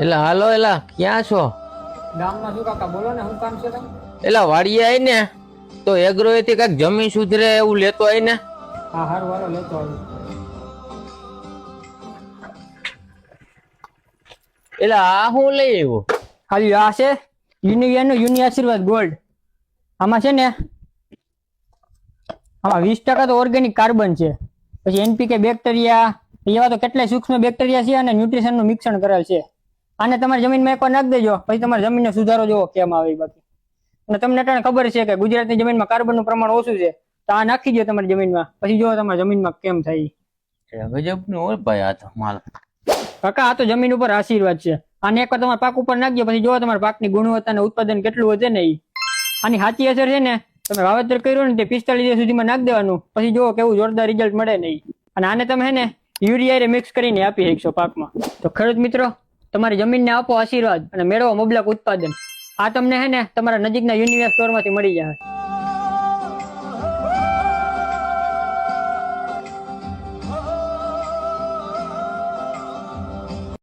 એટલે હાલો એલા ક્યાં છો? ગામમાં શું કાકા બોલો ને શું કામ છે તમે? એલા વાડીએ આઈ ને તો એગ્રો થી કંઈક જમીન સુધરે એવું લેતો આઈ ને હા હારું હાલો લેતો આવી. એટલે આ હું લઈ આવ્યો? ખાલી આ છે યુનિયનનું યુનિ આશીર્વાદ ગોલ્ડ. આમાં છે ને આમાં વીસ ટકા તો ઓર્ગેનિક કાર્બન છે. પછી એનપીકે બેક્ટેરિયા એવા તો કેટલાય સૂક્ષ્મ બેક્ટેરિયા છે અને ન્યુટ્રિશનનું મિશ્રણ કરેલ છે. આને તમારી જમીનમાં એકવાર નાખી દેજો. પછી તમારી જમીનનો સુધારો જોવો કેમ આવે બાકી. અને તમને અટાણે ખબર છે કે ગુજરાતની જમીનમાં કાર્બનનું પ્રમાણ ઓછું છે તો આ નાખી દો તમારી જમીનમાં. પછી જોવો તમારી જમીનમાં કેમ થાય ઈ. હોય ભાઈ આ તો માલ. કાકા આ તો જમીન ઉપર આશીર્વાદ છે. અને એકવાર તમારા પાક ઉપર નાખજો પછી જોવો તમારા પાકની ગુણવત્તા અને ઉત્પાદન કેટલું વધે ને આની સાચી અસર છે ને તમે વાવેતર કર્યું ને તે પિસ્તાલીસ દિવસ સુધીમાં નાખી દેવાનું. પછી જોવો કેવું જોરદાર રિઝલ્ટ મળે નહીં અને આને તમે હે ને યુરિયા મિક્સ કરીને આપી શકશો પાકમાં. તો ખેડૂત મિત્રો તમારી જમીનને આપો આશીર્વાદ અને મેળવો મબલક ઉત્પાદન. આ તમને હે ને તમારા નજીકના યુનિવર્સ સ્ટોરમાંથી મળી જાય.